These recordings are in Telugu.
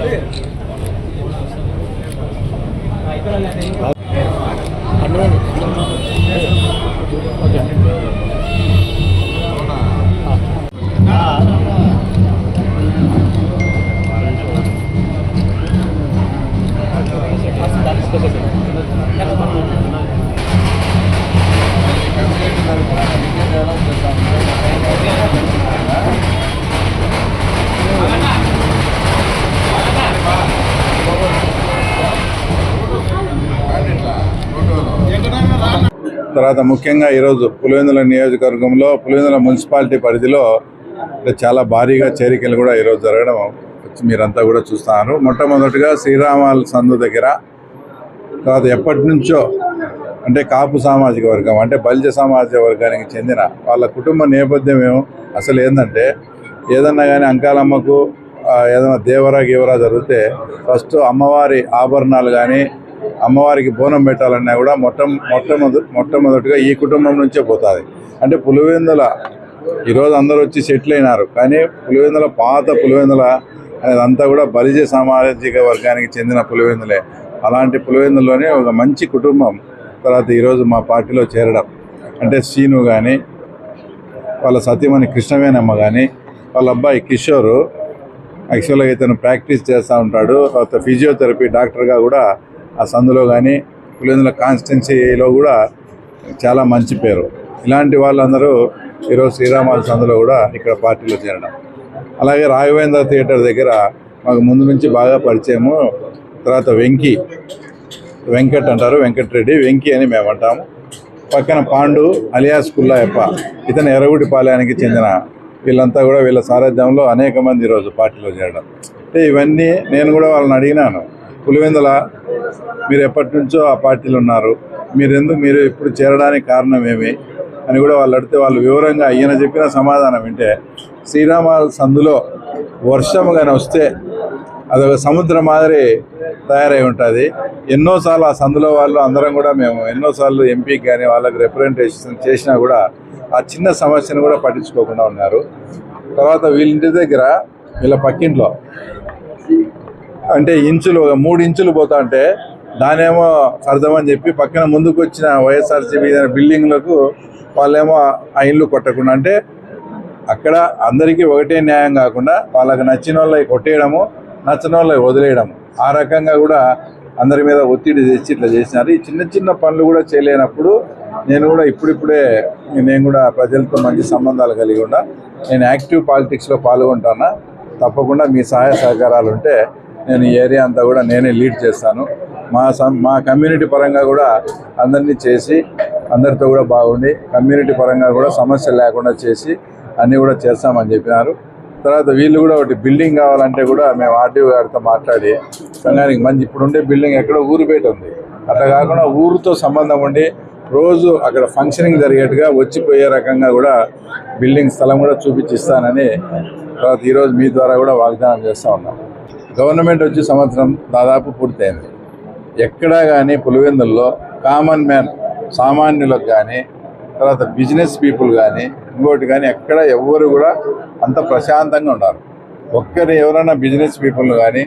ఓకే తర్వాత ముఖ్యంగా ఈరోజు పులివెందుల నియోజకవర్గంలో పులివెందుల మున్సిపాలిటీ పరిధిలో చాలా భారీగా చేరికలు కూడా ఈరోజు జరగడం వచ్చి మీరంతా కూడా చూస్తున్నారు. మొట్టమొదటిగా శ్రీరామాల సందు దగ్గర తర్వాత ఎప్పటి నుంచో అంటే కాపు సామాజిక వర్గం అంటే బలిజ సామాజిక వర్గానికి చెందిన వాళ్ళ కుటుంబ నేపథ్యం ఏమో అసలు ఏంటంటే ఏదన్నా కానీ అంకాలమ్మకు ఏదైనా దేవరా గీవరా జరిగితే ఫస్ట్ అమ్మవారి ఆభరణాలు కానీ అమ్మవారికి బోనం పెట్టాలన్నా కూడా మొట్ట మొట్టమొదటి మొట్టమొదటిగా ఈ కుటుంబం నుంచే పోతుంది. అంటే పులివెందుల ఈరోజు అందరూ వచ్చి సెటిల్ అయినారు. కానీ పులివెందుల పాత పులివెందుల అదంతా కూడా బలిజ సామాజిక వర్గానికి చెందిన పులివెందులే. అలాంటి పులివెందులోనే ఒక మంచి కుటుంబం తర్వాత ఈరోజు మా పార్టీలో చేరడం. అంటే శ్రీను కానీ వాళ్ళ సత్యమణి కృష్ణవేనమ్మ కానీ వాళ్ళ అబ్బాయి కిషోర్ యాక్చువల్గా ఇతను ప్రాక్టీస్ చేస్తూ ఉంటాడు. తర్వాత ఫిజియోథెరపీ డాక్టర్గా కూడా ఆ సందులో కానీ పులివెందుల కాన్స్టిట్యున్సీలో కూడా చాలా మంచి పేరు. ఇలాంటి వాళ్ళందరూ ఈరోజు శ్రీరామాల సందులో కూడా ఇక్కడ పార్టీలో చేరడం. అలాగే రాఘవేంద్ర థియేటర్ దగ్గర మాకు ముందు నుంచి బాగా పరిచయము తర్వాత వెంకీ వెంకట్ అంటారు వెంకటరెడ్డి వెంకీ అని మేము అంటాము. పక్కన పాండు అలియాస్ కుల్లాయప్ప ఇతను ఎర్రగుడి పాలయానికి చెందిన వీళ్ళంతా కూడా వీళ్ళ సారథ్యంలో అనేక మంది ఈరోజు పార్టీలో చేరడం. అంటే ఇవన్నీ నేను కూడా వాళ్ళని అడిగినాను. పులివెందుల మీరు ఎప్పటి నుంచో ఆ పార్టీలో ఉన్నారు. మీరు ఎందుకు మీరు ఇప్పుడు చేరడానికి కారణం ఏమి అని కూడా వాళ్ళు అడిగితే వాళ్ళు వివరంగా ఈయన చెప్పిన సమాధానం వింటే శ్రీరామ సందులో వర్షం కానీ వస్తే అదొక సముద్రం మాదిరి తయారై ఉంటుంది. ఎన్నోసార్లు ఆ సందులో వాళ్ళు అందరం కూడా మేము ఎన్నోసార్లు ఎంపీకి కానీ వాళ్ళకి రిప్రజెంటేషన్ చేసినా కూడా ఆ చిన్న సమస్యను కూడా పట్టించుకోకుండా ఉన్నారు. తర్వాత వీళ్ళింటి దగ్గర వీళ్ళ పక్కింట్లో అంటే ఇంచులు ఒక మూడు ఇంచులు పోతా అంటే దానేమో అర్థమని చెప్పి పక్కన ముందుకు వచ్చిన వైఎస్ఆర్సీపీ బిల్డింగ్లకు వాళ్ళేమో ఆ ఇండ్లు కొట్టకుండా అంటే అక్కడ అందరికీ ఒకటే న్యాయం కాకుండా వాళ్ళకి నచ్చిన వాళ్ళకి కొట్టేయడము నచ్చిన వాళ్ళకి వదిలేయడం ఆ రకంగా కూడా అందరి మీద ఒత్తిడి తెచ్చి ఇట్లా చేసినారు. ఈ చిన్న చిన్న పనులు కూడా చేయలేనప్పుడు నేను కూడా ఇప్పుడిప్పుడే నేను కూడా ప్రజలతో మంచి సంబంధాలు కలిగి ఉన్నా. నేను యాక్టివ్ పాలిటిక్స్లో పాల్గొంటానా? తప్పకుండా మీ సహాయ సహకారాలు ఉంటే నేను ఈ ఏరియా అంతా కూడా నేనే లీడ్ చేస్తాను. మా సం మా కమ్యూనిటీ పరంగా కూడా అందరినీ చేసి అందరితో కూడా బాగుండి కమ్యూనిటీ పరంగా కూడా సమస్య లేకుండా చేసి అన్నీ కూడా చేస్తామని చెప్పినారు. తర్వాత వీళ్ళు కూడా ఒకటి బిల్డింగ్ కావాలంటే కూడా మేము ఆర్టీఓ గారితో మాట్లాడి సంఘానికి మంచి ఇప్పుడుండే బిల్డింగ్ ఎక్కడో ఊరు బయట ఉంది. అట్లా కాకుండా ఊరితో సంబంధం ఉండి రోజు అక్కడ ఫంక్షనింగ్ జరిగేట్టుగా వచ్చిపోయే రకంగా కూడా బిల్డింగ్ స్థలం కూడా చూపించిస్తానని తర్వాత ఈరోజు మీ ద్వారా కూడా వాగ్దానం చేస్తూ ఉన్నాం. గవర్నమెంట్ వచ్చి సంవత్సరం దాదాపు పూర్తయింది. ఎక్కడా కానీ పులివెందుల్లో కామన్ మ్యాన్ సామాన్యులకు కానీ తర్వాత బిజినెస్ పీపుల్ కానీ ఇంకోటి కానీ ఎక్కడ ఎవ్వరు కూడా అంత ప్రశాంతంగా ఉన్నారు ఒక్కరి ఎవరైనా బిజినెస్ పీపుల్ని కానీ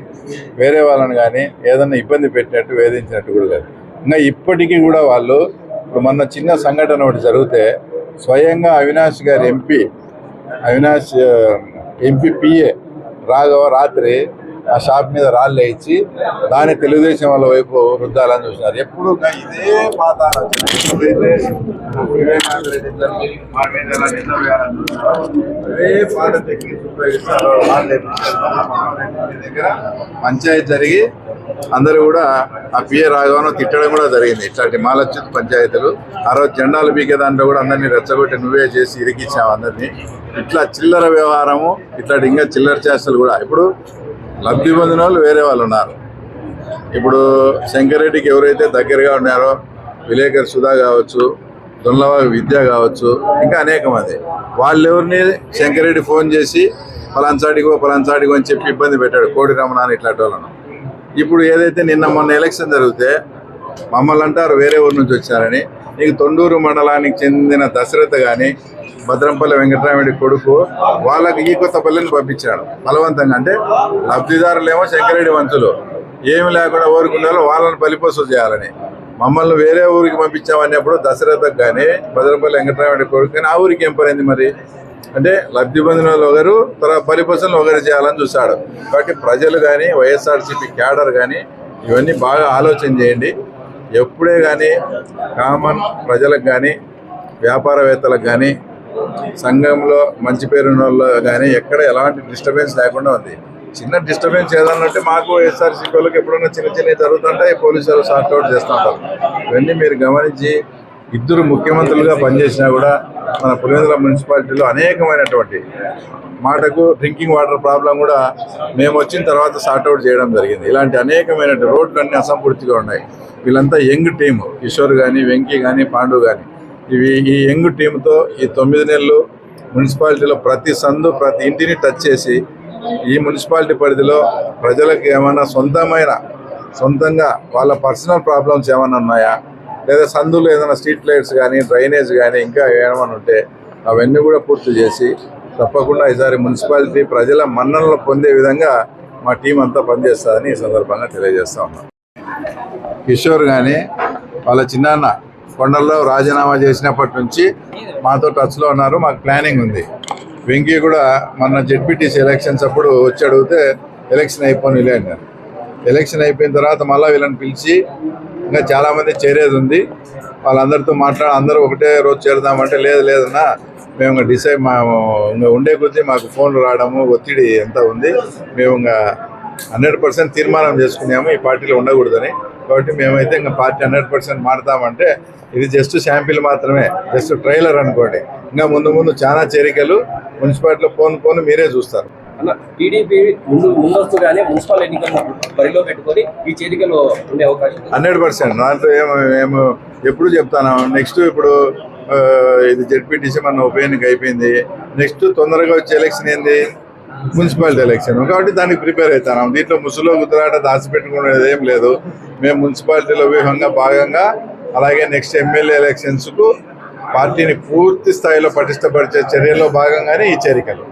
వేరే వాళ్ళని కానీ ఏదైనా ఇబ్బంది పెట్టినట్టు వేధించినట్టు కూడా లేదు. ఇంకా ఇప్పటికీ కూడా వాళ్ళు ఇప్పుడు మొన్న చిన్న సంఘటన ఒకటి జరిగితే స్వయంగా అవినాష్ గారి MP Avinash MP PA Raghava రాత్రి ఆ షాప్ మీద రాళ్ళు ఇచ్చి దాని తెలుగుదేశం వాళ్ళ వైపు రుద్దాలని చూసినారు. ఎప్పుడు ఇదే పాత ఆలోచన. ఎప్పుడైతే వివేకానంద రెడ్డి మా మీద ఎలా వేయాలని అదే పాత టెక్నిక్స్ రాళ్ళు దగ్గర పంచాయతీ జరిగి అందరూ కూడా ఆ పిఏ రాఘవను తిట్టడం కూడా జరిగింది. ఇట్లాంటి మాలచ్యుత్ పంచాయతీలు ఆ రోజు జెండాలు పీకే దాంట్లో కూడా అందరినీ రెచ్చగొట్టి నువ్వే చేసి ఇరికిచ్చావు అందరినీ. ఇట్లా చిల్లర వ్యవహారము ఇట్లాంటి ఇంకా చిల్లర చేష్టలు కూడా. ఇప్పుడు లబ్ధి పొందిన వాళ్ళు వేరే వాళ్ళు ఉన్నారు. ఇప్పుడు శంకరెడ్డికి ఎవరైతే దగ్గరగా ఉన్నారో విలేకర్ సుధా కావచ్చు దొల్లవ విద్య కావచ్చు ఇంకా అనేక మంది వాళ్ళెవరిని శంకరెడ్డి ఫోన్ చేసి పలాన్సాడిగో పలాన్సాడిగో అని చెప్పి ఇబ్బంది పెట్టాడు కోడి రమణాన్ని ఇట్లాంటి వాళ్ళను. ఇప్పుడు ఏదైతే నిన్న మొన్న ఎలక్షన్ జరిగితే మమ్మల్ని అంటారు వేరే ఊరి నుంచి వచ్చారని. నీకు తొండూరు మండలానికి చెందిన దశరథ కానీ భద్రంపల్లి వెంకటరామరెడ్డి కొడుకు వాళ్ళకి ఈ కొత్త పల్లెని పంపించాడు. బలవంతంగా. అంటే లబ్ధిదారులేమో శంకరెడ్డి వంతులు. ఏమి లేకుండా ఊరుకున్నారో వాళ్ళని బలిపోసు చేయాలని. మమ్మల్ని వేరే ఊరికి పంపించామన్నప్పుడు దశరథకు కానీ భద్రంపల్లి వెంకటరామరెడ్డి కొడుకు కానీ ఆ ఊరికి ఏం పడింది మరి? అంటే లబ్ధి పొందిన వాళ్ళు ఒకరు తర్వాత పరిపోషణలు ఒకరు చేయాలని చూశాడు. కాబట్టి ప్రజలు కానీ వైఎస్ఆర్సీపీ క్యాడర్ కానీ ఇవన్నీ బాగా ఆలోచన చేయండి. ఎప్పుడే కానీ కామన్ ప్రజలకు కానీ వ్యాపారవేత్తలకు కానీ సంఘంలో మంచి పేరున్న వాళ్ళు కానీ ఎక్కడ ఎలాంటి డిస్టర్బెన్స్ లేకుండా ఉంది. చిన్న డిస్టర్బెన్స్ ఏదన్నా మాకు వైఎస్ఆర్సీపీ వాళ్ళకి ఎప్పుడైనా చిన్న చిన్నవి జరుగుతుంటే పోలీసులు సార్ట్అవుట్ చేస్తూ ఉంటారు. ఇవన్నీ మీరు గమనించి ఇద్దరు ముఖ్యమంత్రులుగా పనిచేసినా కూడా మన పులివెందుల మున్సిపాలిటీలో అనేకమైనటువంటి మాటకు డ్రింకింగ్ వాటర్ ప్రాబ్లం కూడా మేము వచ్చిన తర్వాత సార్ట్అవుట్ చేయడం జరిగింది. ఇలాంటి అనేకమైన రోడ్లు అన్ని అసంపూర్తిగా ఉన్నాయి. వీళ్ళంతా యంగ్ టీం కిషోర్ కానీ వెంకీ కానీ పాండు కానీ ఇవి ఈ యంగ్ టీంతో ఈ తొమ్మిది నెలలు మున్సిపాలిటీలో ప్రతి సందు ప్రతి ఇంటిని టచ్ చేసి ఈ మున్సిపాలిటీ పరిధిలో ప్రజలకు ఏమైనా సొంతమైన సొంతంగా వాళ్ళ పర్సనల్ ప్రాబ్లమ్స్ ఏమైనా ఉన్నాయా? లేదా సందులో ఏదైనా స్ట్రీట్ లైట్స్ కానీ డ్రైనేజ్ కానీ ఇంకా ఏమైనా ఉంటే అవన్నీ కూడా పూర్తి చేసి తప్పకుండా ఈసారి మున్సిపాలిటీ ప్రజల మన్ననలు పొందే విధంగా మా టీం అంతా పనిచేస్తుందని ఈ సందర్భంగా తెలియజేస్తా ఉన్నాం. కిషోర్ కానీ వాళ్ళ చిన్నాన్న కొండల్లో రాజీనామా చేసినప్పటి నుంచి మాతో టచ్లో ఉన్నారు మాకు ప్లానింగ్ ఉంది. వెంకీ కూడా మొన్న జెడ్పీటీసీ ఎలక్షన్స్ అప్పుడు వచ్చి అడిగితే ఎలక్షన్ అయిపోయిలే అన్నారు. ఎలక్షన్ అయిపోయిన తర్వాత మళ్ళీ వీళ్ళని పిలిచి ఇంకా చాలామంది చేరేది ఉంది. వాళ్ళందరితో మాట్లాడి అందరూ ఒకటే రోజు చేరుదామంటే లేదు లేదన్నా మేము ఇంకా డిసైడ్ మా ఇంకా ఉండే కొద్దీ మాకు ఫోన్లు రావడము ఒత్తిడి ఎంత ఉంది. మేము ఇంకా హండ్రెడ్ పర్సెంట్ తీర్మానం చేసుకున్నాము. ఈ పార్టీలో ఉండకూడదని. కాబట్టి మేమైతే ఇంకా పార్టీ హండ్రెడ్ పర్సెంట్ మారుతామంటే ఇది జస్ట్ శాంపిల్ మాత్రమే. జస్ట్ ట్రైలర్ అనుకోండి. ఇంకా ముందు ముందు చాలా చేరికలు మున్సిపాలిటీలో పోను పోను మీరే చూస్తారు. అన్న టీడీపీ ముందు ముందస్తుగానే మున్సిపల్ ఎన్నికలను బరిలో పెట్టుకొని ఈ చేరికలు ఉండే అవకాశం ఉంది. Hundred percent. దాంట్లో ఏమో మేము ఎప్పుడు చెప్తాను. నెక్స్ట్ ఇప్పుడు ఇది జెడ్పీటీసీ మన ఉప ఎన్నిక అయిపోయింది. నెక్స్ట్ తొందరగా వచ్చే ఎలక్షన్ ఏంది? మున్సిపాలిటీ ఎలక్షన్ కాబట్టి దానికి ప్రిపేర్ అవుతాను దీంట్లో ముసులో గుజరాట దాచిపెట్టుకునేది ఏం లేదు. మేము మున్సిపాలిటీలో వ్యూహంగా భాగంగా అలాగే నెక్స్ట్ ఎమ్మెల్యే ఎలక్షన్స్కు పార్టీని పూర్తి స్థాయిలో పటిష్టపరిచే చర్యల్లో భాగంగానే ఈ చేరికలు.